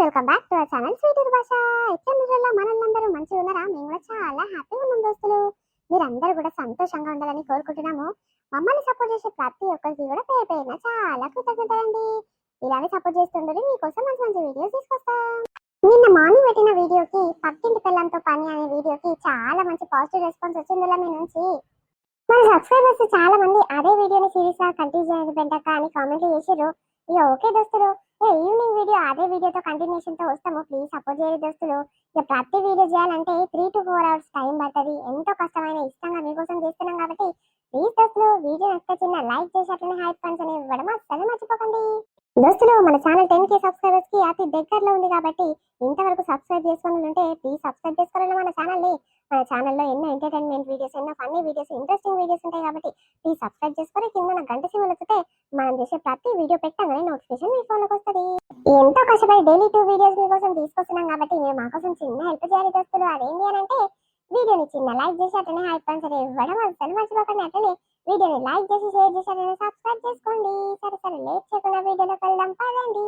Welcome back to our channel sweet భాష ఎక్కడ మనల్లందరూ మంచిగా ఉన్నారా? మేము కూడా చాలా హ్యాపీగా ఉన్నాం దోస్తులు. మీరందరూ కూడా సంతోషంగా ఉండాలని కోరుకుంటున్నాము. మమ్మల్ని సపోర్ట్ చేసే ప్రతి ఒక్కరికి కూడా పేరు పేరున చాలా కృతజ్ఞతలండి. ఇలాగే సపోర్ట్ చేస్తుండరు మీకోసం మంచి మంచి వీడియోస్ తీసుకొస్తాం. నిన్న మార్నింగ్ పెట్టిన వీడియోకి పక్కింటి పిల్లలతో పని అనే వీడియోకి చాలా మంచి పాజిటివ్ రెస్పాన్స్ వచ్చిందిలా మీ నుంచి. మన సబ్స్క్రైబర్స్ చాలా మంది అదే వీడియోని సిరీస్గా కంటిన్యూ చేయాలి పెట్టక అని కామెంట్లు చేశారు ఇక ఓకే దోస్తులు. ఏ ఈవినింగ్ వీడియో అదే వీడియోతో కంటిన్యూషన్తో వస్తాము. ప్లీజ్ సపోర్ట్ చేయండి దోస్తులు. ఇక ప్రతి వీడియో చేయాలంటే three to four hours time పడుతుంది. ఎంతో కష్టమైన ఇష్టంగా మీకోసం చేస్తున్నాం కాబట్టి ప్లీజ్ దోస్తులు వీడియో నచ్చితే చిన్న లైక్ చేసి అట్లనే హైప్ పన్స్ అనేవి ఇవ్వడం అస్సలు మర్చిపోకండి. దోస్తులు మన ఛానల్ టెన్ కే సబ్స్క్రైబర్స్కి అతి దగ్గరలో ఉంది కాబట్టి ఇంతవరకు సబ్స్క్రైబ్ చేసుకుని ఉంటే ప్లీజ్ సబ్స్క్రైబ్ చేసుకోవాలండి మన ఛానల్ని మన ఛానల్లో ఎన్నో ఎంటర్టైన్మెంట్ వీడియోస్ ఎన్నో ఫన్నీ వీడియోస్ ఇంట్రెస్టింగ్ వీడియోస్ ఉంటాయి కాబట్టి ప్లీజ్ సబ్స్క్రైబ్ చేసుకొని కింద నా గంట సింబల్ వస్తే మనం చేసే ప్రతి వీడియో పెట్టగానే నోటిఫికేషన్ మీ ఫోన్లోకి వస్తుంది. ఎంతో కష్టపడి డైలీ టూ వీడియోస్ మీకోసం తీసుకొస్తున్నాం కాబట్టి మీరు మాకోసం చిన్న హెల్ప్ చేయాలి దోస్తులు. అదేంటి అని అంటే వీడియోని చిన్న లైక్ చేసి అట్లనే హైప్ సరే ఇవ్వడం అసలు మర్చిపోకండి. అట్లనే వీడియోని లైక్ చేసి షేర్ చేసి అట్లనే సబ్స్క్రైబ్ చేసుకోండి. సరే సరే లేట్ చేయకుండా వీడియోలోకి వెళ్దాం. పదండి.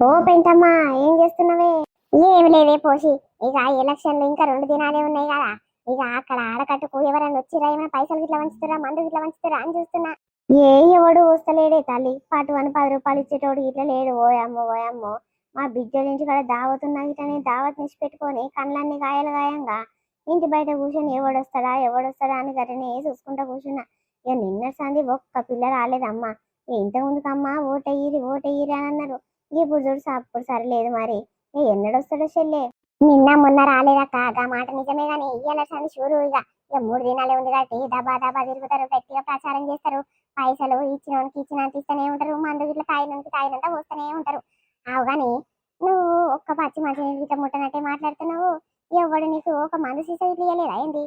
ఓ పెంటమ్మా ఏం చేస్తున్నావే? ఏమి లేవే పోసి ఇక ఎలక్షన్లు ఇంకా రెండు దినాలే ఉన్నాయి కదా. ఇక అక్కడ ఆడకట్టుకు ఎవరైనా వచ్చిరా? ఏమైనా పైసలు ఇట్లా వంచుతురా మందు ఇట్లా వంచుతురా అని చూస్తున్నా. ఏ ఎవడు వస్తలేడే తల్లి. పాటు అని పది రూపాయలు ఇచ్చేటోడు ఇట్లా లేడు. ఓయమ్మో ఓయమ్మో మా బిడ్డల ఇంటి కాడ దావతున్నా ఇట్లనే దావత్ నిసి పెట్టుకొని కళ్ళన్ని గాయాలు గాయంగా. ఇంటి బయట కూర్చొని ఎవడొస్తాడా ఎవడొస్తాడా అని గట్టనే చూసుకుంటా కూర్చున్నా. ఇక నిన్న సంది ఒక్క పిల్ల రాలేదమ్మా. ఇంత ముందుకమ్మా ఓటయ్యిరి ఓటయ్యిరి అని అన్నారు. ఇప్పుడు చూడు అప్పుడు సరిలేదు మరి. ఎన్నడొస్తాడో చెల్లే? నిన్న మొన్న రాలేదా కాగా మాట నిజమే గానీ ఇయ్యాల సంది షూరు ఇక ఇక మూడు దినాలే ఉంది కాబట్టి దబా దబా తిరుగుతారు గట్టిగా ప్రచారం చేస్తారు. పైసలు ఇచ్చినోనికి ఇచ్చినంత ఇస్తూనే ఉంటారు మందు ఇట్లా తాగినంత తాగినంత పోస్తూనే ఉంటారు. అవు కానీ నువ్వు ఒక్క పచ్చి మంచి ఇట్లా ముట్టనట్టే మాట్లాడుతున్నావు? ఎవడు నీకు ఒక మందు సీస ఇట్లా ఇయ్యలేదా ఏంది?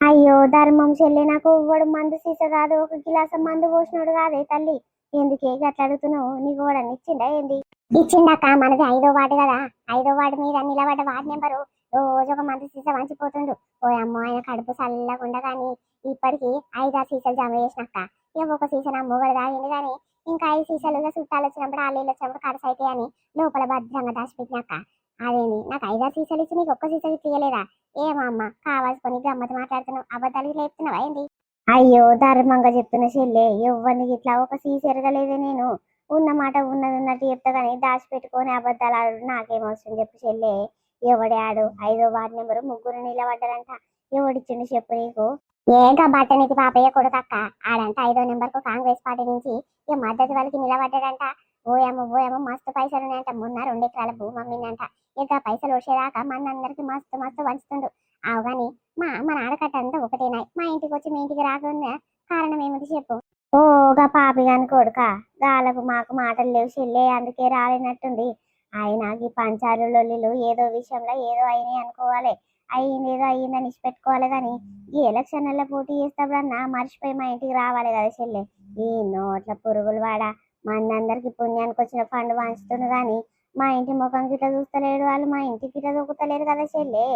అయ్యో ధర్మం చెల్లి నాకు ఇవ్వడు మందు సీస కాదు. ఒక గిలాసం మందు పోసినోడు కాదే తల్లి. ఎందుకే అట్లా అడుగుతున్నావు? నీకు కూడా ఇచ్చిండా ఏంది? ఇచ్చిండక్క మనది ఐదో వార్డు కదా. ఐదో వార్డు మీద నిలబడ్డ వార్డు నెంబరు రోజు ఒక మంది సీస వంచిపోతుండు. ఓ అమ్మ ఆయన కడుపు చల్లకుండా కానీ ఇప్పటికి ఐదారు సీసాలు జమ చేసినక్క ఇక ఒక సీసా నా తాగింది కానీ ఇంకా ఐదు సీసాలు చుట్టాలు వచ్చినప్పుడు ఆళ్ళు వచ్చినప్పుడు కడస అయితే అని లోపల భద్రంగా దాచిపెట్టినాక అదేంది? నాకు ఐదారు సీసాలు ఇచ్చి నీకు ఒక్క సీసా తీయలేదా ఏమమ్మ కావాల్సుకొని గమ్మతి మాట్లాడుతున్నావు. అబద్ధాలు లేపుతున్నావా ఏంది? అయ్యో ధర్మంగా చెప్తున్న చెల్లె ఎవరిని ఇట్లా ఒక సీసెరగలేదే నేను. ఉన్న మాట ఉన్నది ఉన్నట్టు చెప్తా కానీ దాచిపెట్టుకొని అబద్ధాలు ఆడు నాకేమవసరం చెప్పు చెల్లే. ఎవడే ఆడు? ఐదో వార్డు నెంబర్ ముగ్గురు నిలబడ్డారంట. ఎవడిచ్చిండు చెప్పు నీకు? ఏగా బట్టనికి పాపయ్య కొడుకక్క ఆడంట ఐదో నెంబర్కు కాంగ్రెస్ పార్టీ నుంచి ఈ మద్దతు వాళ్ళకి నిలబడ్డాడంట. ఓయమ్మ ఓయమ్మ మస్తు పైసలు ఉన్నాయంట. మొన్న రెండు ఎకరాల భూమి అమ్మిందంట ఇక పైసలు వచ్చేదాకా మన అందరికి మస్తు మస్తు వంచుతుండు అవు కానీ మా మన ఆడకట్ట అంతా ఒకటేనాయి. మా ఇంటికి వచ్చి మీ ఇంటికి రాకుండా కారణం ఏమిటి చెప్పు? ఓగా పాపి గాని కొడుక గాలకు మాకు మాటలు లేవు చెల్లే అందుకే రాలేనట్టుంది. ఆయన ఈ పంచాలు లొల్లిలు ఏదో విషయంలో ఏదో అయినాయి అనుకోవాలి. అయ్యింది ఏదో అయ్యిందని ఇచ్చిపెట్టుకోవాలి కానీ ఈ ఎలక్షన్లలో పోటీ చేస్తాడన్నా మర్చిపోయి మా ఇంటికి రావాలి కదా చెల్లె. ఈ నోట్ల పురుగులు వాడ మనందరికి పుణ్యానికి వచ్చిన పండు పంచుతుంది కానీ మా ఇంటి ముఖం గిట్ల చూస్తలేడు వాళ్ళు మా ఇంటికి గిట్ల దొక్కుతలేరు కదా చెల్లె.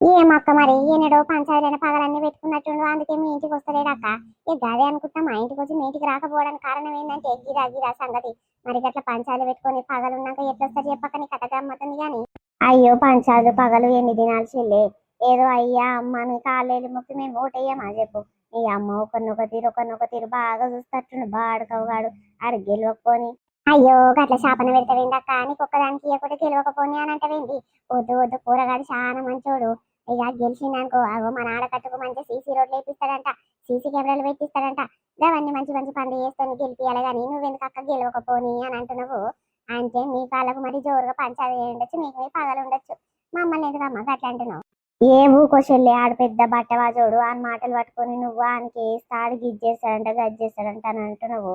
ఏమక్క మరి ఈయనడో పంచాయతీలైన పగలన్నీ పెట్టుకున్నట్టుండు. అందుకే మీ ఇంటికి వస్తలేడు అక్క. ఇక గదే అనుకుంటా మా ఇంటికి వచ్చి మీ ఇంటికి రాకపోవడానికి కారణం ఏంటంటే గిరా గిరా సంగతి. మరి గట్ల పంచాలు పెట్టుకొని పగలున్నాక ఎట్లొస్తారు చెప్పక నీ కథ గమ్మతుంది కానీ అయ్యో పంచాలు పగలు ఎన్ని దినాలు చెల్లె. ఏదో అయ్యా అమ్మ నీ కాళ్ళేళ్ళు మొక్కి మేము ఓటేయమా చెప్పు. నీ అమ్మ ఒకరినొక తీరు ఒకరినొక తీరు బాగా చూస్తట్టుండు. బాడుకవుగాడు ఆడు గెలవకపోని. అయ్యో గట్ల శాపన పెడతావేందక్క నీకు ఒక్కదానికి ఇవ్వకుండా గెలవకపోని అని అంటవేంది? వద్దు వద్దు. కూరగాడు చాలా మంచోడు. ఇక గెలిచిందనుకో అగో మన ఆడకట్టుకు మంచి సీసీ రోడ్లు వేపిస్తాడంట సీసీ కెమెరాలు పెట్టిస్తాడంట. అవన్నీ మంచి మంచి పనులు చేస్తాను గెలిపియాలి కానీ నువ్వెందుకు అక్క గెలవకపోని అని అంటున్నావు? అంటే మీ కాళ్ళకు మరి జోరుగా పంచాది ఉండొచ్చు మీకు మీ పగలు ఉండొచ్చు. మమ్మల్ని ఎదురమ్మ అట్లా అంటున్నావు? ఏ ఊకోసెళ్ళి ఆడు పెద్ద బట్టవాజోడు అని మాటలు పట్టుకొని నువ్వు ఆయనకి వేస్తాడు గిజ్జేస్తాడంట గజ్జేస్తాడంట అని అంటున్నావు.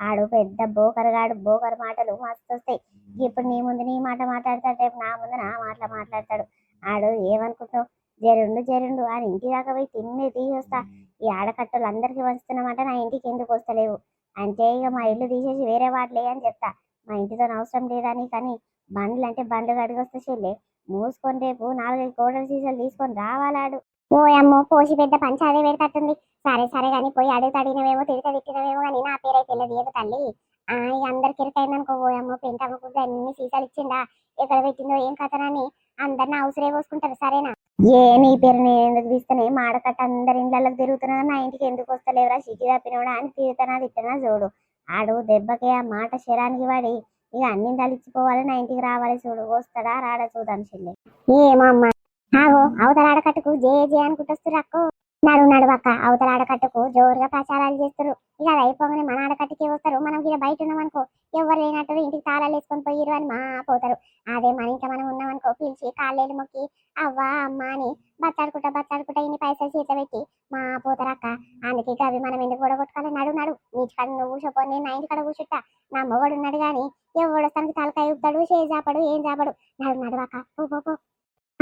ఆడు పెద్ద బోకరగాడు బోకర్ మాటలు మస్తు వస్తాయి. ఇప్పుడు నీ ముందు నీ మాట మాట్లాడతాడు రేపు నా ముందు నా మాటలు మాట్లాడతాడు. ఆడు ఏమనుకుంటావు జరుండు జరుండు. అని ఇంటి దాకా పోయి తిన్నే తీసేస్తా. ఈ ఆడకట్టలు అందరికి వస్తున్నమాట నా ఇంటికి ఎందుకు వస్తలేవు? అంటే ఇక మా ఇల్లు తీసేసి వేరే వాటిలే అని చెప్తా. మా ఇంటితో అవసరం లేదని కానీ బండ్లు అంటే బండ్లు కడిగొస్తే చెల్లే మూసుకొని రేపు నాలుగైదు కోడల సీసాలు తీసుకొని రావాలాడు. ఓ అమ్మో పోసి పెద్ద పంచాదే పెడతట్టుంది. సరే సరే కానీ పోయి అడుగు తడినవేమో తిడితే తిట్టినవేమో కానీ నా పేరైతే తెలియదు తల్లి. ఆ ఇక అందరికి అమ్మో పోయమ్మో పెంటమ్మకు అన్ని సీసాలు ఇచ్చిండా? ఎక్కడ పెట్టిందో ఏం కథనని అందరిని అవసరే పోసుకుంటారు సరేనా? ఏ నీ పేరు నేను ఎందుకు తీస్తానే మాడకట్ట అందరి ఇండ్లకి తిరుగుతున్నా నా ఇంటికి ఎందుకు వస్తలేవురా? సిటీ తప్పినోడా అని తిరుగుతానా తిట్టనా చూడు. ఆడు దెబ్బకి ఆ మాట శరానికి వాడి. ఇక అన్ని తలిచ్చిపోవాలి నా ఇంటికి రావాలి చూడు. వస్తాడా రాడా చూద్దాం చెల్లి ఏమమ్మా ఆగో అవతల ఆడకట్టుకు జే జే అనుకుంటొస్తారు అక్కు. నడు నడువక్క అవతల ఆడకట్టుకు జోరుగా ప్రచారాలు చేస్తారు ఇక అది అయిపోగానే మన ఆడకట్టుకే వస్తారు. మనం ఇలా బయట ఉన్నామనుకో ఎవరు లేనట్టు ఇంటికి తాళాలు వేసుకొని పోయిరు అని మా పోతారు. అదే మన ఇంకా మనం ఉన్నామనుకో పిలిచి కాళ్ళేలు మొక్కి అవ్వా అమ్మ అని బచ్చాడుకుంటా బచ్చాడుకుంటా ఇన్ని పైసలు చేత పెట్టి మా పోతారు అక్క. అందుకే ఇక అవి మనం ఎందుకు కూడా కొట్టుకోవాలి నడు. నడు నీటి నువ్వు కూర్చోపో నేను నా ఇంటి కూర్చుంటా. నా మొగడు ఉన్నాడు కానీ ఎవడు తనకి తలకాయ ఊపుతాడు చేయి ఏం చేపడు. నడు నడువక్క పో పో.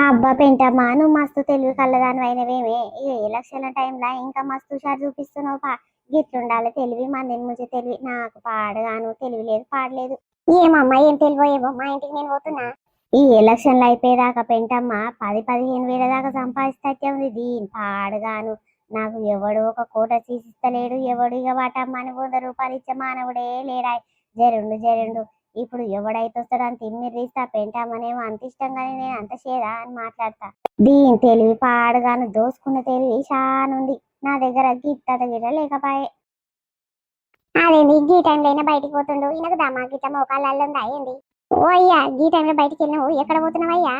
అబ్బా పెంటమ్మా నువ్వు మస్తు తెలివి కళ్ళదాని అయినవేమే ఈ ఎలక్షన్ల టైంలో ఇంకా మస్తు షార్ చూపిస్తున్నావు పా. గిట్లుండాలి తెలివి మందిని ముంచి తెలివి. నాకు పాడగాను తెలివి లేదు పాడలేదు. ఏమమ్మా ఏం తెలివో ఏమో మా ఇంటికి నేను పోతున్నా. ఈ ఎలక్షన్లు అయిపోయేదాకా పెంటమ్మ పది పదిహేను వేల దాకా సంపాదిస్తే ఉంది. దీని పాడగాను. నాకు ఎవడు ఒక కోట తీసిస్తలేడు ఎవడు ఇక వాటమ్మని వంద రూపాయలు ఇచ్చే మానవుడే లేడాయి. జరుండు జరుండు. ఇప్పుడు ఎవడైతే వస్తాడో అంత ఇమ్మిరిస్తా పెంటామనేమో అంత ఇష్టంగానే నేను అంత చేదా అని మాట్లాడతా. దీని తెలివి పాడగాను దోసుకున్న తెలివి చానుంది నా దగ్గర గిట్ట గిట్ట లేకపాయే. అదేంది గీ టైంలో బయటికి పోతుండు. ఈయనకు దమా గిట్ట మోకాళ్ళల్లో ఉందా? ఏంది? ఓ అయ్యా గీ టైంలో బయటికి వెళ్ళినావు. ఎక్కడ పోతున్నావయ్యా?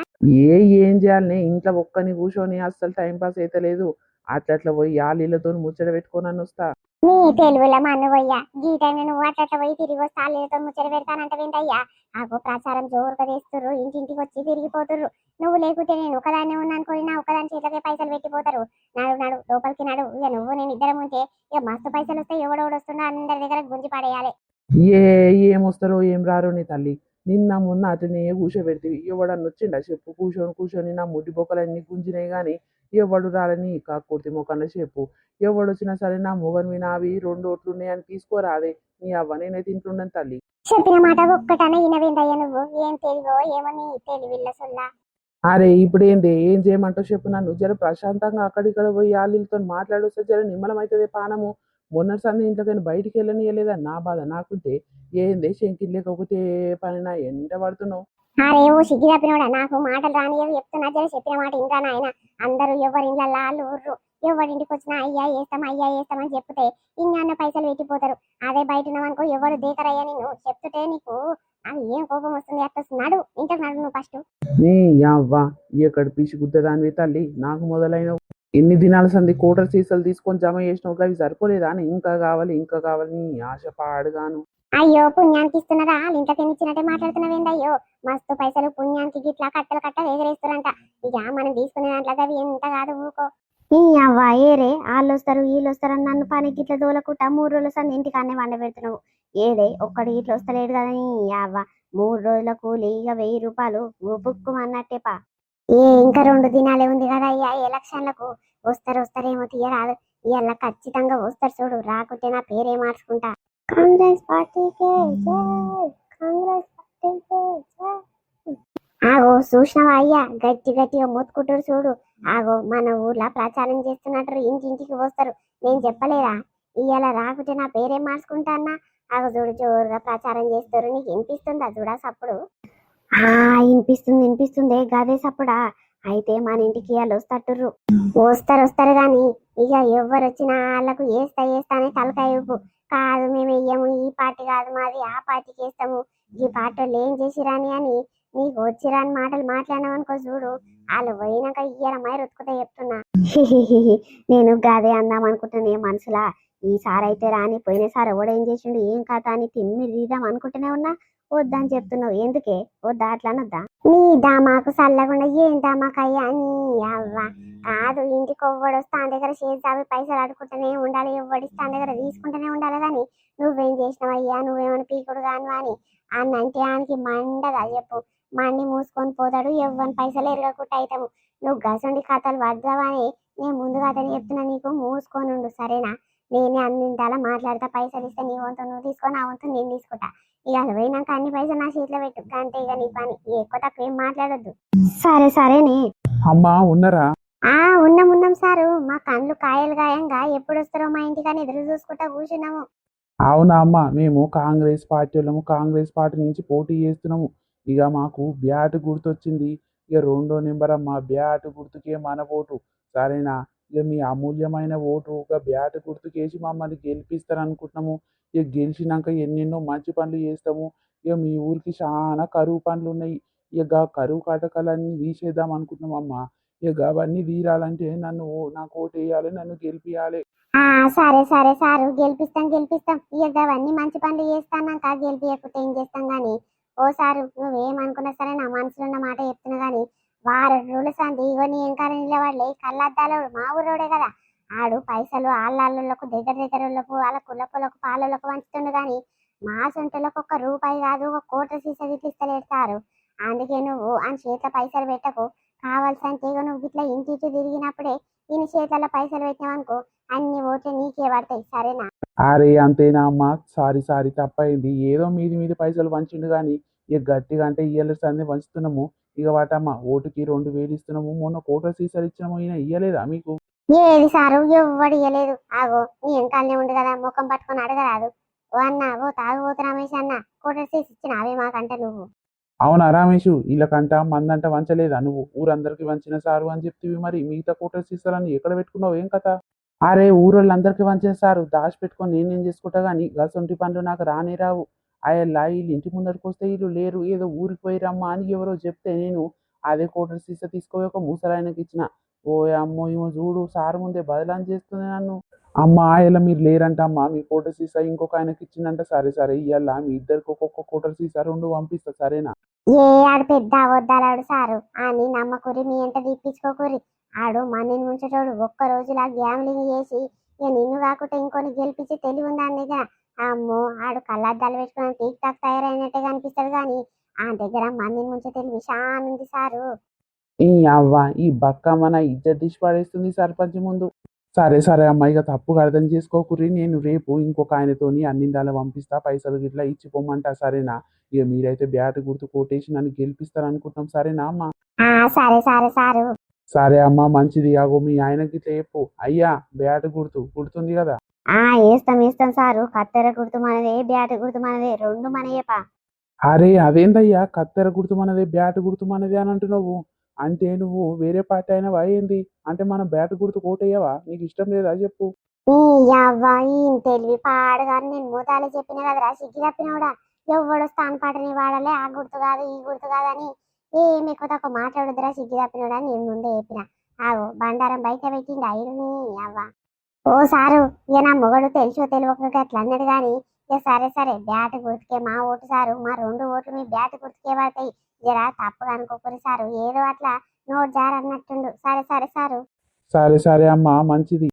ఏ ఏం చేయాలి? ఇంట్లో ఒక్కని కూర్చొని అస్సలు టైం పాస్ అయితే లేదు అట్లా అట్లా పోయి ఆలీలతో ముచ్చట పెట్టుకొని అని వస్తా. నీ తెలుగులో మన్నువయ్యా గీ టైంలో నువ్వు అట్లా పోయి తిరిగి వస్తా అల్లుతో ముచ్చట పెడతానంటవేంటయ్యా ఆగో ప్రచారం జోరుగా తీస్తుర్రు ఇంటింటికి వచ్చి తిరిగిపోతుర్రు నువ్వు లేకుంటే నేను ఒకదాన్నే ఉన్నా అనుకోని నా ఒకదాని చేతిలోకే పైసలు పెట్టిపోతారు. నడు నడు లోపలికి నడు ఇక నువ్వు నేను ఇద్దరం ఉంటే ఇక మస్తు పైసలు వస్తాయి ఎవడోడు వస్తుండో అందరి దగ్గర గుంజి పడేయాలి. ఏ ఏం వస్తారో ఏం రారో నీ తల్లి. నిన్న మొన్న అతనే కూర్చోబెడితే ఎవడన్నా వచ్చిండా చెప్పు కూర్చొని కూర్చొని నా ముడ్డి బొక్కలన్నీ గుంజినాయి కానీ ఎవడు రాలని కాకుర్తి మొక్కన్న చెప్పు. ఎవడు వచ్చినా సరే నా మొగన్ మీ నావి రెండు ఓట్లు ఉన్నాయని తీసుకోరాదే. నీ అవ్వ నేనైతే ఇంట్లోన్నాను తల్లి. చెప్పిన మాట ఒక్కటనే వినవేందయ్యా నువ్వు? ఏం తెలివో ఏమో నీ తెలివిల్ల సుల్లా. అరే ఇప్పుడు ఏంది? ఏం చేయమంటావు చెప్పు నన్ను. జర ప్రశాంతంగా అక్కడిక్కడ పోయి ఆలీలతో మాట్లాడొస్తే జర నిమ్మలం అవుతుంది పానము. మొన్న సంది ఇంట్లోకైనా బయటికి వెళ్ళనియలేదా? నా బాధ నాకుంటే. ఏంది? శంకిల్ లేకపోతే పని నా ఎండ పడుతున్నావు. అరేవో సిగ్గి తప్పినోడా నాకు మాటలు రానియవి చెప్తున్నా జర చెప్పిన మాట ఇంకా నాయన. అందరూ ఎవరి ఇళ్ళ వాళ్ళు ఊర్రు ఎవరింటికి వచ్చినా అయ్యా వేస్తాం అయ్యా వేస్తామని చెప్తే ఇన్న పైసలు పెట్టిపోతారు. అదే బయట ఉన్నామనుకో ఎవరు దేకరయ్యా నేను చెప్తుంటే నీకు అది ఏం కోపం వస్తుంది? అట్లా ఇంకా ఇంటికి నడు నువ్వు ఫస్ట్. నీ ఎక్కడ పీసి గుద్దదానివి తల్లి? నాకు మొదలైన ఎన్ని దినాల సంది కోటర్ సీసాలు తీసుకొని జమ చేసినావు? అవి సరిపోలేదా? అని ఇంకా కావాలి ఇంకా కావాలి నీ ఆశ పాడుగాను. అయ్యో పుణ్యానికి ఇస్తున్నారా? వాళ్ళ మాట్లాడుతున్నావేంది అయ్యో? మస్తు పైసలు పుణ్యానికి గిట్లా కట్టలు కట్టలు ఎగరేస్తారంట. ఇక మనం తీసుకునే దాంట్లో అవి ఎంత కాదు ఊకో. ఈ అవ్వ ఏరే వాళ్ళు వస్తారు వీళ్ళు వస్తారు అని నన్ను పనికి ఇట్లా దోలకుంటా మూడు రోజుల సంది ఇంటికి అన్నీ వండ పెడుతున్నావు ఏడే ఒక్కడు ఇట్లా వస్తలేడు కదా ఈ అవ్వ. మూడు రోజుల కూలి ఇక వెయ్యి రూపాయలు బుక్కు అన్నట్టే పా. ఏ ఇంకా రెండు దినాలే ఉంది కదా అయ్యా ఎలక్షన్లకు. వస్తారు వస్తారేమో తీయరాదు. ఇవాళ ఖచ్చితంగా వస్తారు చూడు రాకుంటే నా పేరే మార్చుకుంటా. కాంగ్రెస్ పార్టీకే జై! కాంగ్రెస్ పార్టీకే జై! ఆగో చూసినావా అయ్యా? గట్టి గట్టిగా మొత్తుకుంటారు చూడు. ఆగో మన ఊర్లో ప్రచారం చేస్తున్నట్టు ఇంటింటికి వస్తారు. నేను చెప్పలేదా? ఇవాళ రాకుంటే నా పేరే మార్చుకుంటా ఆగో చూడు జోరుగా ప్రచారం చేస్తారు. నీకు వినిపిస్తుందా? చూడా సప్పుడు. ఆ వినిపిస్తుంది వినిపిస్తుంది. గదే సప్పుడా. అయితే మన ఇంటికి వాళ్ళు వస్తట్టుర్రు. వస్తారు వస్తారు కానీ ఇక ఎవరు వచ్చినా వాళ్ళకు వేస్తా వేస్తా అని తలకాయ కాదు మేము వెయ్యము ఈ పార్టీ కాదు మాది ఆ పార్టీకి వేస్తాము. ఈ పార్టీ ఏం చేసిరాని అని నీకు వచ్చిరాని మాటలు మాట్లాడినావు అనుకో చూడు. వాళ్ళు పోయినాక ఇయ్యరమ్మాయి రుతుకుతా చెప్తున్నా. నేను గదే అందాం అనుకుంటున్నా మనసులా ఈసారి అయితే రాని పోయినసారి ఎవడేం చేసిండు? ఏం కథ అని తిమ్మి తీద్దాం అనుకుంటూనే ఉన్నా. వద్దని చెప్తున్నావు. ఎందుకే? వద్దా అట్లానొద్దా నీ దామాకు చల్లకుండా ఏం దామాకయ్యా నీ అవ్వ. కాదు ఇంటికి ఒవ్వడు వస్తా దగ్గర చేసి పైసలు అడుకుంటూనే ఉండాలి. ఎవ్వడిస్తా దగ్గర తీసుకుంటూనే ఉండాలి కానీ నువ్వేం చేసినావయ్యా నువ్వేమైనా పీకుడు కాను అని? అన్న అంటే ఆయనకి మండదా చెప్పు. మండి మూసుకొని పోతాడు. ఎవ్వని పైసలు ఎరగకుండా అవుతాము నువ్వు గసండి కథలు పడదావని నేను ముందుగా అతను చెప్తున్నా. నీకు మూసుకొని ఉండు సరేనా? నేనే అన్నింటాలా మాట్లాడతా పైసలు ఇస్తే నీ వంతు నువ్వు తీసుకొని ఆ వంతు నేను తీసుకుంటా. ఇక అది పోయినాక అన్ని పైసలు నా చేతిలో పెట్టు అంతే ఇక నీ పని. ఎక్కువ తక్కువ ఏం మాట్లాడొద్దు. సరే సరేనే. అమ్మా ఉన్నరా? ఆ ఉన్నాం ఉన్నాం సారు. మా కళ్ళు కాయలు గాయంగా ఎప్పుడు వస్తారో మా ఇంటికని ఎదురు చూసుకుంటా కూర్చున్నాము. అవునా అమ్మ మేము కాంగ్రెస్ పార్టీ వాళ్ళము కాంగ్రెస్ పార్టీ నుంచి పోటీ చేస్తున్నాము. ఇక మాకు బ్యాట్ గుర్తొచ్చింది. ఇక రెండో నెంబర్ అమ్మ బ్యాట్ గుర్తుకే మన ఓటు. సరేనా? ఇక మీ అమూల్యమైన ఓటు ఒక బ్యాట్ గుర్తుకేసి మమ్మల్ని గెలిపిస్తారనుకుంటున్నాము. ఇక గెలిచినాక ఎన్నెన్నో మంచి పనులు చేస్తాము. ఇక మీ ఊరికి చాలా కరువు పనులు ఉన్నాయి. ఇక కరువు కాటకాలన్నీ తీసేద్దాం అనుకుంటున్నాం అమ్మ. ఇక అవన్నీ తీరాలంటే నన్ను ఓ- నాకు ఓటు వేయాలి నన్ను గెలిపియాలి. సరే సరే సారు. గెలిపిస్తాం గెలిపిస్తాం. ఇక అవన్నీ మంచి పనులు చేస్తానాక గెలిపియకపోతే ఏం చేస్తాం కానీ ఓ సారు నువ్వేమనుకున్నా సరే నా మనసులో ఉన్న మాట చెప్తున్నా కానీ వారం రోజుల సంది ఇగో నీ ఎంకారం నిలబడలే. కళ్ళద్దాలోడు మా ఊరోడే కదా. ఆడు పైసలు ఆళ్ళకు దగ్గర దగ్గర వాళ్ళ కుళ్ళకులకు పాలలకు పంచుతుండు కానీ మా సొంతలకు ఒక రూపాయి కాదు ఒక కోట సీసా గిట్లిస్తలేడు అందుకే నువ్వు ఆయన చేతిలో పైసలు పెట్టకు. కావాల్సంటే ఇగో నువ్వు ఇట్లా ఇంటి తిరిగినప్పుడే ఈయన చేతులలో పైసలు పెట్టినావనుకో అన్ని ఓట్లు నీకే పడతాయి. సరేనా? అరే అంతేనా అమ్మ? సారీ సారీ తప్పైంది. ఏదో మీది మీది పైసలు పంచిండు కానీ ఇక గట్టిగా అంటే ఇయ్యలేదు సంది పంచుతున్నాము. ఇక వాటమ్మ ఓటుకి రెండు వేలు ఇస్తున్నాము మొన్న కోట సీసాలు ఇచ్చినాము ఈయన ఇయ్యలేదా మీకు? ఏది సారు ఎవ్వడు ఇయ్యలేదు. ఆగో నీ ఎంకాలనే ఉండు కదా ముఖం పట్టుకొని అడగరాదు. ఓ అన్న ఓ తాగుబోతు రమేష్ అన్న కోటర్ చేసి ఇచ్చిన అవే మాకంటే నువ్వు. అవునా రమేష్ వీళ్ళకంట మందంట వంచలేదా నువ్వు? ఊరందరికి వంచిన సారు అని చెప్తివి మరి మిగతా కోట సీసాలని ఎక్కడ పెట్టుకున్నావు? ఏం కథ? అరే ఊరోళ్ళందరికీ వంచిన సారు దాచి పెట్టుకొని నేనేం చేసుకుంటా కానీ గసొంటి పనులు నాకు రానే రావు. అయ్యల్లా వీళ్ళు ఇంటి ముందరికి వస్తే వీళ్ళు లేరు ఏదో ఊరికి పోయిరమ్మా అని ఎవరో చెప్తే నేను అదే కోటర్ సీసా తీసుకుపోయి ఒక ముసలాయనకి ఇచ్చిన. ఓ అమ్మో ఏమో చూడు సారు ముందే బదలాన్ చేస్తుంది నన్ను. అమ్మ ఆయన మీరు లేరంట అమ్మ మీ కోటర్ సీసా ఇంకొక ఆయనకి ఇచ్చిందంట. సరే సరే ఇయ్యాల మీ ఇద్దరికి ఒక్కొక్క కోటర్ సీసా రెండు పంపిస్తా సరేనా? ఏ ఆడు పెద్ద వద్దలాడు సారు అని నమ్మకూరి మీ ఎంత తీపించుకోకూరి ఆడు మనని ముంచటోడు ఒక్క రోజులా గ్యాంబ్లింగ్ చేసి ఇక నిన్ను కాకుండా ఇంకొని గెలిపించి తెలివి ఉంది దగ్గర? అమ్మో ఆడు కళ్ళద్దాలు పెట్టుకుని టీక్ టాక్ తయారైనట్టే కనిపిస్తాడు కానీ ఆ దగ్గర మందిని ముంచే తెలివి ఉంది సారు. ఈ అవ్వ ఈ బక్క మన ఇజ్జత్ తీసి పడేస్తుంది సర్పంచ్ ముందు. సరే సరే అమ్మ ఇక తప్పుగా అర్థం చేసుకోకురి నేను రేపు ఇంకొక ఆయనతోని అన్నిందాల పంపిస్తా పైసలు గిట్లా ఇచ్చి పొమ్మంటా సరేనా? ఇక మీరైతే బ్యాట్ గుర్తు కొట్టేసి నన్ను గెలిపిస్తారు అనుకుంటున్నాం సరేనా అమ్మ? సరే సరే సారు. సరే అమ్మ మంచిది అగో మీ ఆయనకి చెప్పు. అయ్యా బ్యాట్ గుర్తు గుర్తుంది కదా? ఆ వేస్తాం వేస్తాం సారు. కత్తెర గుర్తు మనదే బ్యాట్ గుర్తు మనదే. రెండు మనయేపా. అరే అదేందయ్యా కత్తెర గుర్తు మనదే బ్యాట్ గుర్తు మనదే అని అంటున్నావు. అంటే నువ్వు వేరే పార్టీ అయినా ఏంది? అంటే మనం బ్యాట్ గుర్తు కోటయ్యావా? నీకు ఇష్టం లేదా? చెప్పు. తెలివి పాడగాని నేను మూతాలు చెప్పిన కదరా. సిగ్గి తప్పినోడా? ఎవడు స్థాన పాటని వాడలే. ఆ గుర్తు కాదు ఈ గుర్తు కాదని ఏమి ఎక్కువ తక్కువ మాట్లాడుద్దురా. సిగ్గి తప్పినోడా? నేను ముందే చెప్పిన. ఆగో బండారం బయట పెట్టింది ఐదుని అవ్వ ఓ సారు ఇక నా మొగడు తెలుసో తెలియక అట్లా అన్నాడు కానీ ఇక సరే సరే బ్యాట్ గుర్తుకే మా ఓటు సారు మా రెండు ఓట్లు మీ బ్యాట్ గుర్తుకే పడతాయి. జరా తప్పుగా అనుకోకూరి సారు ఏదో అట్లా నోట్ జార్ అన్నట్టుండు సరే సరే సారు. సరే సరే అమ్మా మంచిది.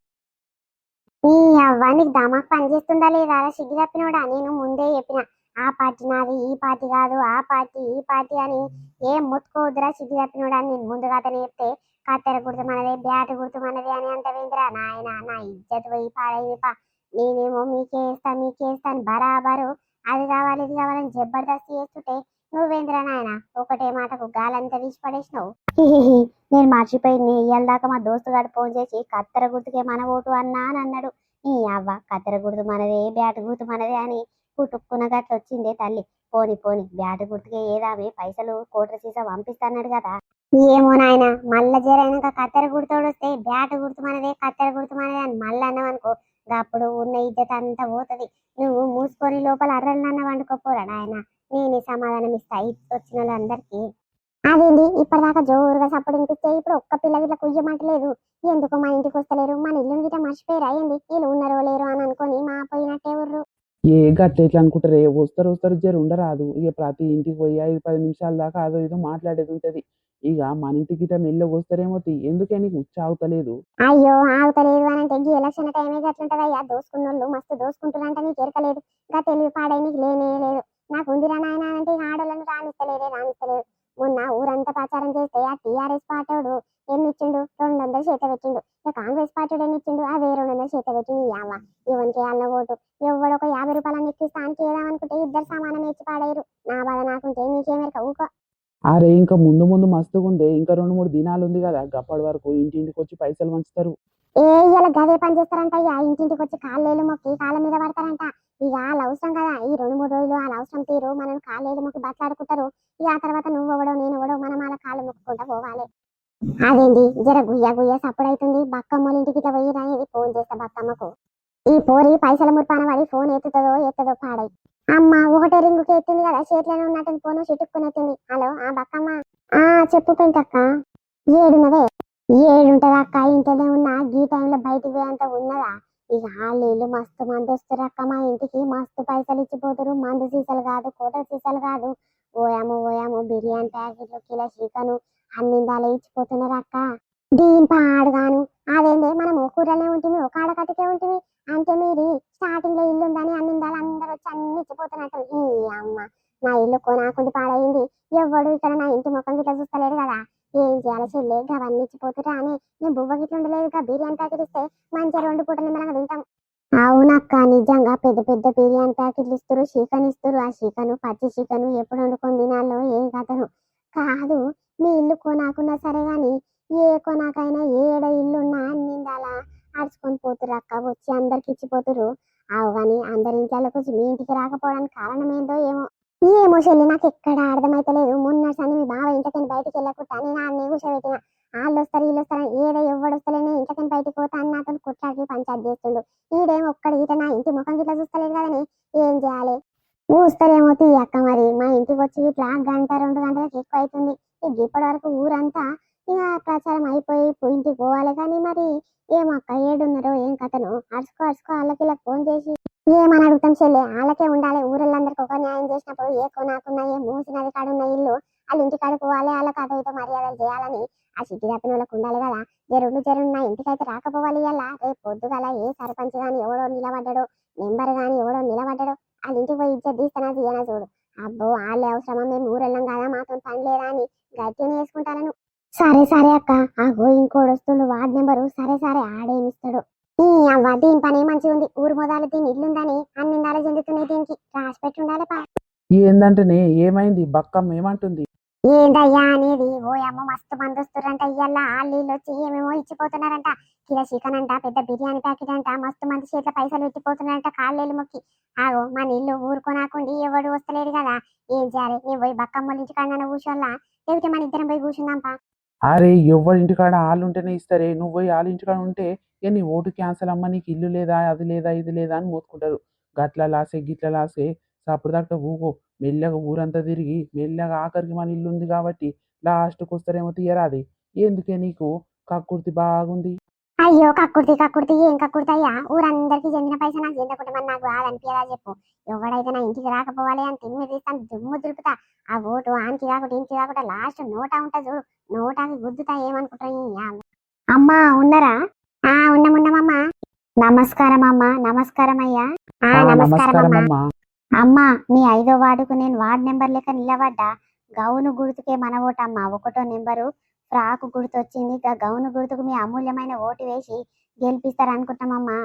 ఈ అవ్వానికి దమాక్ పని చేస్తుందా లేదా? సిగ్గు తప్పినోడా? నేను ముందే చెప్పిన. ఆ పార్టీ నాది ఈ పార్టీ కాదు ఆ పార్టీ ఈ పార్టీ అని ఏం ముత్తుకోవద్దురా సిగ్గు తప్పినోడా నేను ముందుగానే చెప్తే కత్తెర గుర్తు మనదే బ్యాట్ గుర్తు మనదే అని అంత అంటవేంద్రా నాయన నా ఇజ్జత్ పోయి పాడైంది పా నేనేమో మీకే వేస్తా మీకే వేస్తా బరాబరు అది కావాలి ఇది కావాలని జబర్దస్త్ చేస్తుంటే నువ్వేంద్రా నాయన ఒకటే మాటకు గాలంతా తీసి పడేసినావు. నేను మర్చిపోయింది ఇయ్యాల దాకా మా దోస్తు గారు ఫోన్ చేసి కత్తెర గుర్తుకే మన ఓటు అన్నా అని అన్నాడు. నీ అవ్వ కత్తెర గుర్తు మనదే బ్యాట్ గుర్తు మనదే అని కుటుక్కున గట్ల వచ్చిందే తల్లి. పోని పోని బ్యాట్ గుర్తుకే ఏదామే పైసలు కోట్ర సీసా పంపిస్తాన్నాడు కదా. ఏమో నాయన మళ్ళా జరైనాక కత్తెర గుర్తోడు వస్తే బ్యాట్ గుర్తు మనదే కత్తెర గుర్తు మనదే అని మళ్ళీ అన్నావనుకో అప్పుడు ఉన్న ఇజ్జత్ అంతా పోతుంది. నువ్వు మూసుకొని లోపల అర్రలన్న వండుకోపోరా నాయన నేనే సమాధానం ఇస్తా వచ్చిన వాళ్ళందరికీ. అదేంటి ఇప్పటిదాకా జోరుగా సప్పుడు వినిపిస్తే ఇప్పుడు ఒక్క పిల్ల గిట్ల కుయ్యమంటలేదు. ఎందుకు మా ఇంటికి వస్తలేరు? మన ఇల్లు గిట్ట మర్చిపోయారా ఏంది? వీళ్ళు ఉన్నారో లేరు అని అనుకొని మా పోయినట్టే ఉర్రు. ఏ గట్ల ఎట్లా అనుకుంటారు? వస్తారు వస్తారు జరు ఉండరాదు. ఇక ప్రతి ఇంటికి పోయి ఐదు పది నిమిషాల దాకా అదో ఏదో మాట్లాడేది ఉంటది. ఇక మన ఇంటికి మెల్ల వస్తారేమో తీ. ఎందుకే నీకు ఉచ్చావుతలేదు అయ్యో ఆగుతలేదు అని అంటే ఈ ఎలక్షన్ టైమే గట్లుంటది దోసుకున్న దోసుకున్నోళ్ళు మస్తు దోసుకుంటున్నారంటే నీకు ఎరకలేదు ఇంకా తెలివి పాడై నీకు లేనే లేదు. నాకు ఉందిరా నాయన అంటే ఈ ఆడోళ్ళని రాణిస్తలేరే రాణిస్తలేదు మొన్న ఊరంతా ప్రచారం చేస్తే ఆ టీఆర్ఎస్ పార్టీడు ఎన్ని ఇచ్చిండు రెండు వందలు చేత పెట్టిండు. ఇక కాంగ్రెస్ పార్టీడు ఎన్ని ఇచ్చిండు అదే రెండు వందలు చేత పెట్టిండు యావ ఇవనికి అన్న ఓటు. ఎవడొక ఒక యాభై రూపాయలని ఎక్కిస్తానికి ఏదామనుకుంటే ఇద్దరు సమానం ఇచ్చి పాడేరు నా బాధ నాకుంటే నీకేమెరక ఊకో. అరే ఇంకా ముందు ముందు మస్తుగా ఉంది ఇంకా రెండు మూడు దినాలు ఉంది కదా గప్పటి వరకు ఇంటింటికి వచ్చి పైసలు పంచుతారు. ఏ ఇలా గదే పని చేస్తారంట ఇక ఇంటింటికి వచ్చి కాళ్ళేలు మొక్కి కాళ్ళ మీద పడతారంట. ఇక వాళ్ళ అవసరం కదా. ఈ రెండు మూడు రోజులు వాళ్ళ అవసరం తీరు. మనం కాళ్ళేలు మొక్కి బట్లాడుకుంటారు ఇక ఆ తర్వాత నువ్వు ఎవడో నేను ఎవడో మనం వాళ్ళ కాళ్ళు మొక్కుకుంటా పోవాలి. అదేంటి జర గుయ్య గుయ్య సప్పుడైతుంది. బక్కమ్మ ఇంటికి ఇట్లా పోయి అనేది ఫోన్ చేస్తా బక్కమ్మకు. ఈ పోరి పైసల మురిపాన పడి ఫోన్ ఎత్తుతుందో ఎత్తదో పాడై అమ్మ ఒకటే రింగుకి ఎత్తింది కదా చేతిలోనే ఉన్నట్టు పోను చుట్టుకుని ఎత్తింది. హలో ఆ బక్కమ్మ? ఆ చెప్పు పెంకక్క ఏడున్నవే? ఏడుంటది అక్క? ఇంట్లోనే ఉన్నా ఈ టైంలో బయటికి పోయేంత ఉన్నదా? ఇక వాళ్ళు మస్తు మందు వస్తారు అక్క మా ఇంటికి. మస్తు పైసలు ఇచ్చిపోతారు మందు సీసాలు కాదు కోట సీసాలు కాదు. ఓయాము ఓయాము బిర్యానీ ప్యాకెట్లు కిలో చికెను అన్నిందాలు ఇచ్చిపోతున్నారు అక్క. దీని పాడుగాను అదేందే? మనం కూరలే ఉంటుంది ఒక ఆడ కట్టుకే ఉంటుంది అంటే మీరు స్టార్టింగ్లో ఇల్లు ఉందని అన్నిందాలు అందరూ వచ్చి అన్ని ఇచ్చిపోతున్నట్టు. ఈ అమ్మ నా ఇల్లు కొనాకుండి పాడైంది. ఎవడు ఇక్కడ నా ఇంటి ముఖం గిట్ల చూస్తలేడు కదా. ఏం చేయాలి చెల్లి? అవన్నీ ఇచ్చిపోతురా అని. నేను బువ్వ గిట్ల ఉండలేదు బిర్యానీ ప్యాకెట్ ఇస్తే మంచిగా రెండు పూటలు మనం తింటాం. అవునక్క నిజంగా పెద్ద పెద్ద బిర్యానీ ప్యాకెట్లు ఇస్తారు చికెన్ ఇస్తారు ఆ చికెన్ పచ్చి చికెన్ ఎప్పుడు వండుకొని తినాలో ఏ కథను. కాదు మీ ఇల్లు కొనాకున్నా సరే కానీ ఏ కొనాకైనా ఏడ ఇల్లు ఉన్నా నిందాలా అడుచుకొని పోతురు అక్క వచ్చి అందరికి ఇచ్చిపోతురు అవు కానీ అందరి ఇంట్లోకి వచ్చి మీ ఇంటికి రాకపోవడానికి కారణం ఏందో ఏమో. ఏమో చెల్లి నాకు ఎక్కడ అర్థమైతలేదు మొన్న సని మీ బావ ఇంటికి బయటికి వెళ్ళకుండా నేను ఆడనే కూర్చోబెట్టిన. వాళ్ళు వస్తారు వీళ్ళు వస్తారు ఏదో ఎవడు వస్తలేనే ఇంటికి బయటికి పోతా అని నాతో కుట్లాడి పంచాయతీ చేస్తుండు. ఈడేమో ఒక్కడ ఈట నా ఇంటి ముఖం గిట్లా చూస్తలేదు కదని ఏం చేయాలి? ఊస్తారేమో తీ అక్క మరి. మా ఇంటికి వచ్చి ఇట్లా గంట రెండు గంటలకు ఎక్కువ అవుతుంది ఇక ఇప్పటి వరకు ఊరంతా ఇక ప్రచారం అయిపోయి ఇంటికి పోవాలి కానీ మరి ఏమో అక్క ఏడున్నారో ఏం కథను? అరుచుకో అరుచుకో వాళ్ళకి ఇలా ఫోన్ చేసి ఏమని అడుగుతాం చెల్లి? వాళ్ళకే ఉండాలి ఊరళ్ళందరికీ ఒక న్యాయం చేసినప్పుడు ఏ కొనాకున్నా ఏ మూసినది కాడున్న ఇల్లు వాళ్ళ ఇంటి కాడికి పోవాలి వాళ్ళకి అదో ఇదో మర్యాదలు చేయాలని ఆ సిటీ తప్పిన వాళ్ళకి ఉండాలి కదా? జరుండు జరుండు నా ఇంటికైతే రాకపోవాలి ఇలా రేపు పొద్దుగల ఏ సర్పంచ్ గాని ఎవడో నిలబడ్డాడు మెంబర్ గాని ఎవడో నిలబడ్డాడు వాళ్ళ ఇంటికి పోయి ఇచ్చే తీస్తానా తీయనా చూడు? అబ్బో వాళ్ళే అవసరమా? మేము ఊరెళ్ళం కదా మాతో పని లేదా అని గట్టిని వేసుకుంటాను సరే సరే అక్క. ఆగో ఇంకోడు వస్తుండు. వార్డ్ నెంబరు సరే సరే ఆడేమిస్తాడు ఈ అవ్వ దీని పని మంచిగా ఉంది ఊరు మొదలు దీని ఇల్లుందని అన్ని ఇందాలు చెందుతున్నాయి దీనికి. రాసి పెట్టి ఉండాలి పా. ఏందంటేనే? ఏమైంది? బక్కమ్మ ఏమంటుంది? ఏందయ్యా అనేది? ఓ అమ్మ మస్తు మంది వస్తుర్రంట ఇయ్యాల. వాళ్ళు వచ్చి ఏమేమో ఇచ్చిపోతున్నారంట. కిలో చికెన్ అంట పెద్ద బిర్యానీ ప్యాకెట్ అంట మస్తు మంది చేతిలో పైసలు పెట్టిపోతున్నారంట కాళ్ళేళ్ళు మొక్కి. ఆగో మన ఇల్లు ఊరుకోనాకుండి ఎవడు వస్తలేడు కదా. ఏం చేయాలి? నేను పోయి బక్కమ్మల ఇంటి కాడ కూర్చోల్లా లేకపోతే మన ఇద్దరం పోయి కూర్చుందాంపా అరే ఎవరి ఇంటికాడ వాళ్ళు ఉంటేనే ఇస్తారే? నువ్వు పోయి వాళ్ళ ఇంటికాడ ఉంటే ఏ నీ ఓటు క్యాన్సల్ అమ్మ నీకు ఇల్లు లేదా? అది లేదా? ఇది లేదా? అని మోసుకుంటారు గట్ల లాసే గిట్ల లాసే. అప్పుడు దాకా ఊగో మెల్లగా ఊరంతా తిరిగి మెల్లగా ఆఖరికి మన ఇల్లు ఉంది కాబట్టి లాస్ట్కి వస్తారేమో తీయరాది. ఎందుకే నీకు? కక్కుర్తి బాగుంది. అయ్యో కక్కుర్తి కక్కుర్తి ఏం కక్కుర్తి అయ్యా? ఊరందరికి చెందిన పైసా నాకు చెందకుంటే మరి నాకు కాదనిపించదా చెప్పు. ఎవడైతే నా ఇంటికి రాకపోవాలి అని తిమ్మి తీస్తాను దుమ్ము దులుపుతా ఆ ఓటు ఆనికి కాకుండా ఇంటికి కాకుండా లాస్ట్ నోటా ఉంటా చూడు. నోటాకి గుద్దుతా ఏమనుకుంటా అమ్మా ఉన్నారా? ఆ ఉన్నాం ఉన్నామమ్మా నమస్కారం అమ్మా నమస్కారం అయ్యా. ఆ నమస్కారం అమ్మా. అమ్మా. మీ ఐదో వార్డుకు నేను వార్డ్ నెంబర్ లెక్క నిలబడ్డా? గౌను గుర్తుకే మన ఓటు అమ్మా ఒకటో నెంబరు. ఫ్రాకు గుర్తు వచ్చింది ఇక గౌను గుర్తుకు మీ అమూల్యమైన ఓటు వేసి గెలిపిస్తారనుకుంటామమ్మా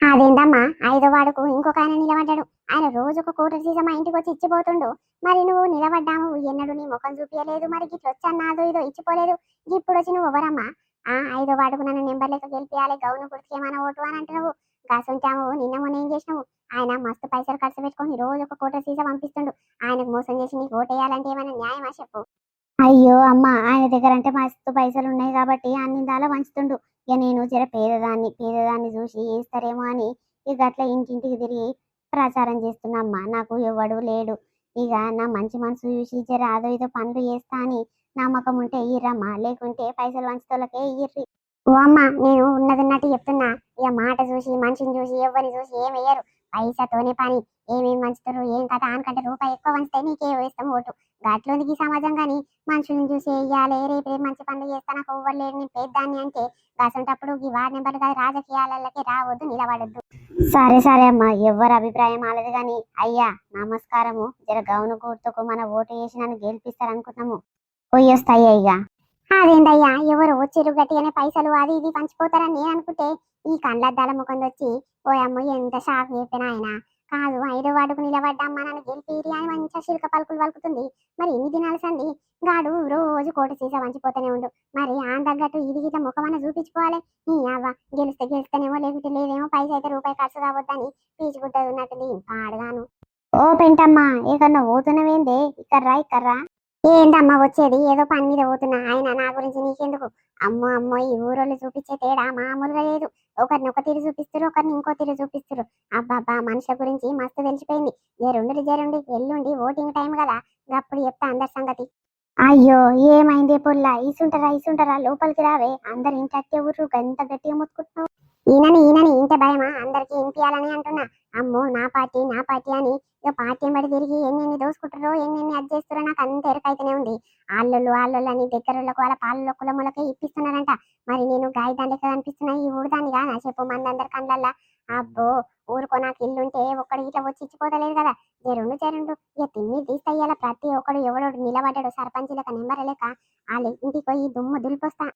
అదేంటమ్మా ఐదో వాడుకు ఇంకొక ఆయన నిలబడ్డాడు. ఆయన రోజుకు కోట సీసా మా ఇంటికి వచ్చి ఇచ్చిపోతుండు. మరి నువ్వు నిలబడ్డాము ఎన్నడు నీ ముఖం చూపించలేదు మరి గిట్ల వచ్చాను నాదో ఇదో ఇచ్చిపోలేదు. ఇప్పుడు వచ్చి నువ్వు ఎవరమ్మా ఆ ఐదో వాడుకు నన్ను నెంబర్ లెక్క గెలిపియాలి. గౌను గుర్తుకేమైనా ఓటు అని అంటున్నావు? కాసుంటాము నిన్న మొన్న ఏం చేసినావు. ఆయన మస్తు పైసలు ఖర్చు పెట్టుకొని రోజు ఒక కోట సీసా పంపిస్తుండు. ఆయనకు మోసం చేసి నీకు ఓటేయాలంటే ఏమైనా న్యాయమా చెప్పు? అయ్యో అమ్మ ఆయన దగ్గర అంటే మస్తు పైసలు ఉన్నాయి కాబట్టి అన్ని దాలా వంచుతుండు. ఇక నేను జర పేదదాన్ని పేదదాన్ని చూసి వేస్తారేమో అని ఇక అట్లా ఇంటింటికి తిరిగి ప్రచారం చేస్తున్నమ్మ నాకు ఎవడు లేడు. ఇక నా మంచి మనసు చూసి జర అదో ఇదో పనులు చేస్తా అని నమ్మకం ఉంటే ఇయ్యరమ్మా లేకుంటే పైసలు వంచుతోళ్ళకే ఇయ్యర్రి. ఓ అమ్మ నేను ఉన్నది ఉన్నట్టు చెప్తున్నా. ఇక మాట చూసి మనిషిని చూసి ఎవరిని చూసి ఏం వేయరు పైసాతోనే పని. ఏమేమి మంచుతారు ఏం కథ అనుకంటే రూపాయి ఎక్కువ వంచితే నీకే వేస్తాం ఓటు. గట్లోంది ఈ సమాజం కానీ మనుషుల్ని చూసి వేయాలి రేపు రేపు మంచి పనులు చేస్తా నాకు ఇవ్వలేడు నేను పేద్దాన్ని అంటే గసంటప్పుడు ఈ వార్డు నెంబర్ కాదు రాజకీయాలకి రావద్దు నిలబడద్దు. సరే సరే అమ్మా ఎవరి అభిప్రాయం ఆలదు కానీ అయ్యా నమస్కారము. జర గౌను గుర్తుకు మన ఓటు వేసి నన్ను గెలిపిస్తారనుకున్నాము. పోయొస్తాయ్యా ఇక అదేందయ్యా ఎవరు వచ్చిరు గట్టిగానే పైసలు అది ఇది పంచిపోతారని నేను అనుకుంటే ఈ కండ్లద్దాల ముఖం వచ్చి ఓ అమ్మ ఎంత షాక్ చెప్పిన ఆయన. కాదు ఐదో వాడుకు నిలబడ్డమ్మా నన్ను గెలిపిరి అని మంచిగా చిరుక పలుకులు పలుకుతుంది. మరి ఎన్ని దినాలు సంది గాడు రోజు కోటి కోట సీసా వంచిపోతూనే ఉండు. మరి ఆ తగ్గట్టు ఇది ఇట్లా ముఖమన్న చూపించుకోవాలి. నీ అవ్వ గెలిస్తే గెలిస్తేనేమో లేకుంటే లేదేమో పైసా అయితే రూపాయి ఖర్చు కావద్దని పీచు గుద్దది ఉన్నట్టుంది అడగాను ఓ పెంటమ్మా ఏకన్నా పోతున్నవేందే ఇక్కర్రా ఇక్కర్రా. ఏందమ్మా వచ్చేది? ఏదో పని మీద పోతున్నా. ఆయన నా గురించి నీకెందుకు? అమ్మో అమ్మో ఈ ఊరోళ్ళు చూపించే తేడా మామూలుగా లేదు. ఒకరిని ఒక తీరు చూపిస్తారు ఒకరిని ఇంకో తీరు చూపిస్తారు అబ్బాబ్బా మనుషుల గురించి మస్తు తెలిసిపోయింది. జరుండి జరుండి ఎల్లుండి ఓటింగ్ టైం కదా. అప్పుడు చెప్తా అందరి సంగతి. అయ్యో ఏమైంది పొల్లా? ఈసుంటారా ఈసుంటారా లోపలికి రావే. అందరు ఇంటట్టే ఊరు ఎంత గట్టిగా ముత్తుకుంటున్నావు. ఈయనని ఈయనని ఇంత భయమా? అందరికి ఇంపియాలని అంటున్నా. అమ్మో నా పార్టీ నా పార్టీ అని ఇక పార్టీ బడి తిరిగి ఎన్ని దోసుకుంటారో ఎన్ని అది చేస్తారో నాకు అంత ఎరుకైతేనే ఉంది. ఆళ్ళు ఆళ్ళు అని దగ్గరలకు వాళ్ళ పాలలో కులములకే ఇప్పిస్తున్నారంట. మరి నేను గాయదాన్ లెక్క కనిపిస్తున్నా? ఈ ఊరుదానిగా కానీ? చెప్పు మందందరి కళ్ళల్లా. అబ్బో ఊరుకో నాకు ఇల్లుంటే ఒక్కడు ఇట్లా వచ్చి ఇచ్చిపోతలేదు కదా. జరుండు జరుండు ఇక తిమ్మి తీస్తయ్యాల ప్రతి ఒక్కడు ఎవడోడు నిలబడ్డాడు సర్పంచులకు నెంబర్ లేక వాళ్ళ ఇంటికి పోయి దుమ్ము దులిపొస్తా.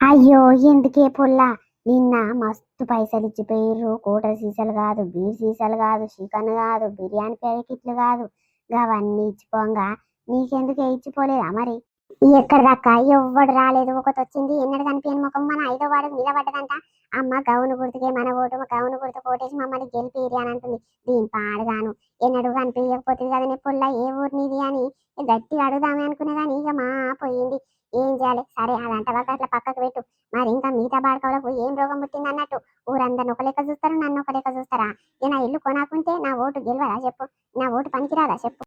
అయ్యో ఎందుకే పుల్లా? నిన్న మస్తు పైసలు ఇచ్చిపోయిర్రు కూట సీసాలు కాదు బీర్ సీసాలు కాదు చికెన్ కాదు బిర్యానీ ప్యాకెట్లు కాదు. అవన్నీ ఇచ్చిపోంగా. నీకెందుకే ఇచ్చిపోలేదా మరి? ఎక్కడ దాకా ఎవ్వడు రాలేదు. ఒకటి వచ్చింది. ఎన్నడు కనిపించని ముఖం. మన ఐదో వాడు నిలబడ్డదంట. అమ్మ గౌను గుర్తుకే మన ఓటు. గౌను గుర్తు కోటేసి మమ్మల్ని గెలిపిరి అని అంటుంది. దీని పాడుగాను. ఎన్నడు కనిపించకపోతుంది కదా నీ పుల్ల ఏ ఊరు నీది అని గట్టి అడుగుదామే అనుకునే కానీ ఇక మా పోయింది. ఏం చేయాలి? సరే అదంట వరకు అట్లా పక్కకు పెట్టు. మరి ఇంకా మిగతా బాడకవులకు ఏం రోగం పుట్టింది అన్నట్టు? ఊరందరిని ఒక లెక్క చూస్తారు. నన్ను ఒక లెక్క చూస్తారా? ఇక నా ఇల్లు కొనాకుంటే నా ఓటు గెలవదా చెప్పు. నా ఓటు పనికిరాదా చెప్పు.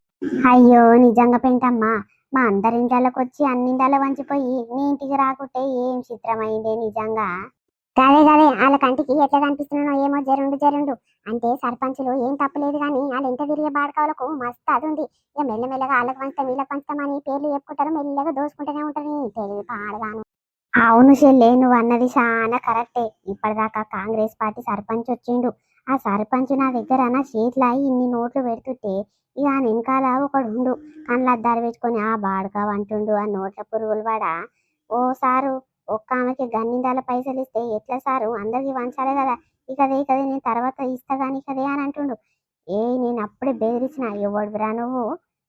అయ్యో నిజంగా పెంటమ్మా. మా అందరి ఇంట్లోకి వచ్చి అన్ని ఇండాలో వంచిపోయి నీ ఇంటికి రాకుంటే ఏం చిత్రమైందే నిజంగా? కదే కదే వాళ్ళ కంటికి ఎట్లా కనిపిస్తున్నానో ఏమో జరుండు జరుండు. అంటే సర్పంచులు ఏం తప్పలేదు కానీ వాళ్ళు ఎంత తిరిగే బాడకావులకు మస్తు అది ఉంది. ఇక మెల్లమెల్లగా వాళ్ళకి పంచుతాం వీళ్ళకి పంచుతామని పేర్లు చెప్పుకుంటారు మెల్లగా దోసుకుంటూనే ఉంటారు. నీ తెలివి పాడగాను. అవును చెల్లె నువ్వు అన్నది చాలా కరెక్టే. ఇప్పటిదాకా కాంగ్రెస్ పార్టీ సర్పంచ్ వచ్చిండు. ఆ సర్పంచ్ నా దగ్గర నా చేతిలో ఇన్ని నోట్లు పెడుతుంటే ఇక ఆ వెనకాల ఒకడు ఉండు. కళ్ళ అద్దాలు పెట్టుకొని ఆ బాడకావు అంటుండు ఆ నోట్ల పురుగులు వాడా? ఓ సారు ఒక్క ఆమెకి గన్నిందాల పైసలు ఇస్తే ఎట్లా సారు? అందరికి వంచాలి కదా. ఇక అదే కదే నేను తర్వాత ఇస్తా కానీ కదే అని అంటుండు. ఏ నేను అప్పుడే బెదిరించిన ఎవడురా నువ్వు?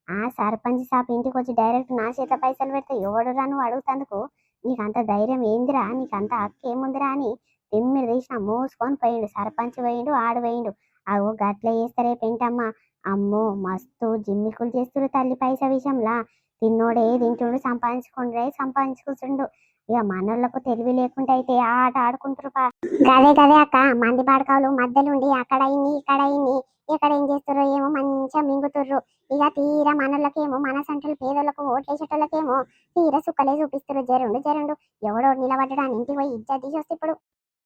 ఆ సర్పంచ్ సాప్ ఇంటికి వచ్చి డైరెక్ట్ నా చేత పైసలు పెడితే ఎవడురా నువ్వు అడుగుతందుకు? నీకు అంత ధైర్యం ఏందిరా? నీకంత హక్కు ఏముందిరా అని తిమ్మిడి తీసిన మోసుకొని పోయిండు సర్పంచ్ పోయిండు ఆడు పోయిండు. అగో గట్ల చేస్తారే పెంటమ్మ. అమ్మో మస్తు జిమ్మికులు చేస్తుడు తల్లి పైస విషయంలా. తిన్నోడే తింటుండు సంపాదించుకుండ్రే సంపాదించుకుంటుండు. ఇక మనోళ్ళకు తెలివి లేకుండా అయితే ఆట ఆడుకుంటారు పా. గదే గదే అక్క మంది పాడకాలు మధ్యలుండి అక్కడ ఇన్ని ఇక్కడ ఇన్ని ఇక్కడ ఏం చేస్తారో ఏమో మంచిగా మింగుతుర్రు. ఇక తీరా మనోళ్ళకేమో మన సంటలు పేదోళ్ళకు ఓట్లేసేటోళ్ళకేమో తీరా సుక్కలే చూపిస్తారు జరుండు జరుండు. ఎవడో నిలబడ్డడానికి అని ఇంటికి పోయి ఇజ్జత్ తీసి వస్తే ఇప్పుడు.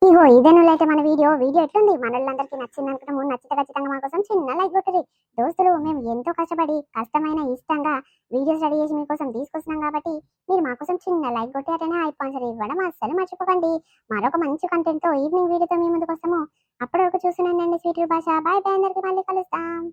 ఇగో ఇదేనులైతే మన వీడియో. వీడియో ఎట్లుంది? మనోళ్ళందరికీ నచ్చింది అనుకుంటాము నచ్చితే ఖచ్చితంగా మా కోసం చిన్న లైక్ కొట్టరి. దోస్తులు మేము ఎంతో కష్టపడి కష్టమైన ఇష్టంగా వీడియోస్ రెడీ చేసి మీకోసం తీసుకొస్తున్నాం కాబట్టి మీరు మా కోసం చిన్న లైక్ కొట్టి అటనే హై ఇవ్వడం అస్సలు మర్చిపోకండి. మరొక మంచి కంటెంట్తో ఈవినింగ్ వీడియోతో మీ ముందుకు వస్తాము అప్పటి వరకు చూస్తున్నానండి స్వీట్ భాష బాయ్ బాయ్ అందరికీ మళ్ళీ కలుస్తాం.